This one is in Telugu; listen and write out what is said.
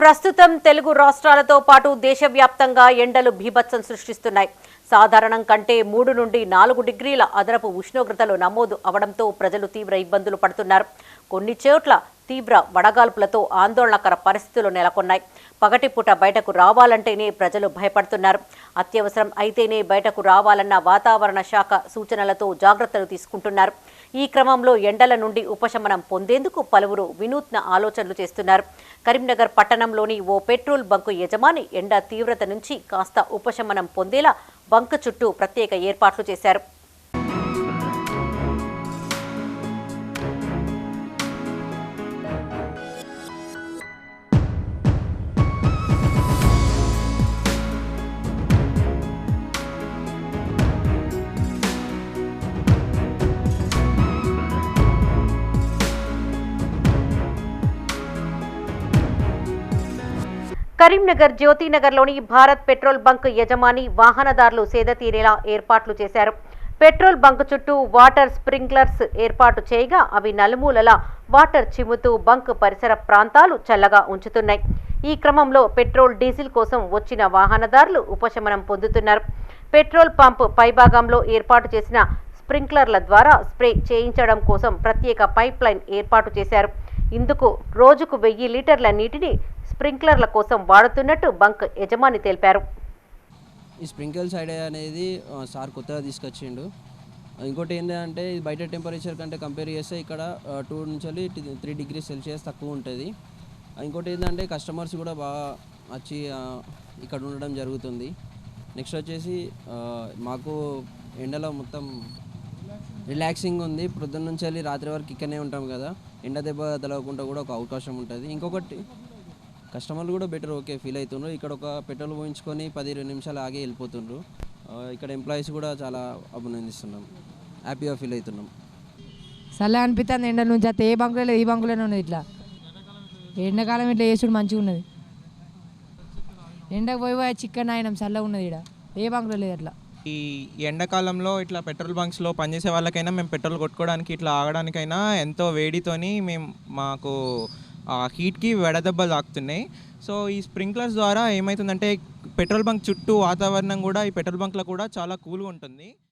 ప్రస్తుతం తెలుగు రాష్ట్రాలతో పాటు దేశవ్యాప్తంగా ఎండలు భీభత్సం సృష్టిస్తున్నాయి. సాధారణం కంటే మూడు నుండి నాలుగు డిగ్రీల అదనపు ఉష్ణోగ్రతలు నమోదు అవడంతో ప్రజలు తీవ్ర ఇబ్బందులు పడుతున్నారు. కొన్ని చోట్ల తీవ్ర వడగాల్పులతో ఆందోళనకర పరిస్థితులు నెలకొన్నాయి. పగటిపూట బయటకు రావాలంటేనే ప్రజలు భయపడుతున్నారు. అత్యవసరం అయితేనే బయటకు రావాలన్న వాతావరణ శాఖ సూచనలతో జాగ్రత్తలు తీసుకుంటున్నారు. ఈ క్రమంలో ఎండల నుండి ఉపశమనం పొందేందుకు పలువురు వినూత్న ఆలోచనలు చేస్తున్నారు. కరీంనగర్ పట్టణంలోని ఓ పెట్రోల్ బంకు యజమాని ఎండ తీవ్రత నుంచి కాస్త ఉపశమనం పొందేలా బంక్ చుట్టూ ప్రత్యేక ఏర్పాట్లు చేశారు. కరీంనగర్ జ్యోతినగర్లోని భారత్ పెట్రోల్ బంక్ యజమాని వాహనదారులు సేద తీరేలా ఏర్పాట్లు చేశారు. పెట్రోల్ బంక్ చుట్టూ వాటర్ స్ప్రింక్లర్స్ ఏర్పాటు చేయగా అవి నలుమూలలా వాటర్ చిమ్ముతూ బంక్ పరిసర ప్రాంతాలు చల్లగా ఉంచుతున్నాయి. ఈ క్రమంలో పెట్రోల్ డీజిల్ కోసం వచ్చిన వాహనదారులు ఉపశమనం పొందుతున్నారు. పెట్రోల్ పంప్ పైభాగంలో ఏర్పాటు చేసిన స్ప్రింక్లర్ల ద్వారా స్ప్రే చేయించడం కోసం ప్రత్యేక పైప్ లైన్ ఏర్పాటు చేశారు. ఇందుకు రోజుకు వెయ్యి లీటర్ల నీటిని స్ప్రింక్లర్ల కోసం వాడుతున్నట్టు బంక్ యజమాని తెలిపారు. ఈ స్ప్రింకిల్స్ ఐడియా అనేది సార్ కొత్తగా తీసుకొచ్చిండు. ఇంకోటి ఏంటంటే ఇది బయట టెంపరేచర్ కంటే కంపేర్ చేస్తే ఇక్కడ టూ నుంచి వెళ్ళి త్రీ డిగ్రీ సెల్సియస్ తక్కువ ఉంటుంది. ఇంకోటి ఏంటంటే కస్టమర్స్ కూడా బాగా వచ్చి ఇక్కడ ఉండడం జరుగుతుంది. నెక్స్ట్ వచ్చేసి మాకు ఎండలో మొత్తం రిలాక్సింగ్ ఉంది. ప్రొద్దున నుంచి వెళ్ళి రాత్రి వరకు ఇక్కడనే ఉంటాం కదా. ఎండ దెబ్బ తలవకుండా కూడా ఒక అవకాశం ఉంటుంది. ఇంకొకటి కస్టమర్లు కూడా బెటర్ ఓకే ఫీల్ అవుతుండ్రు ఇక్కడ ఒక పెట్రోల్ పోయించుకొని పది ఇరవై నిమిషాలు ఆగి వెళ్ళిపోతుండ్రు. ఇక్కడ ఎంప్లాయీస్ కూడా చాలా అభినందిస్తున్నాం. హ్యాపీగా ఫీల్ అవుతున్నాం. చల్ల అనిపిస్తుంది ఎండ నుంచి. అయితే ఏ బంకులో లేదు ఈ బంకులోనే ఉన్నది ఇట్లా. ఎండాకాలం ఇట్లా వేసుడు మంచిగా ఉన్నది. ఎండకు పోయి పోయి చికెన్ అయినాం చల్లగా ఉన్నది ఇక్కడ ఏ బంకులో లేదు అట్లా. ఈ ఎండాకాలంలో ఇట్లా పెట్రోల్ బంక్స్లో పనిచేసే వాళ్ళకైనా మేము పెట్రోల్ కొట్టుకోవడానికి ఇట్లా ఆగడానికైనా ఎంతో వేడితోని మేము మాకు హీట్కి వెడదెబ్బలు తాకుతున్నాయి. సో ఈ స్ప్రింక్లర్స్ ద్వారా ఏమవుతుందంటే పెట్రోల్ బంక్ చుట్టూ వాతావరణం కూడా ఈ పెట్రోల్ బంక్లో కూడా చాలా కూల్గా ఉంటుంది.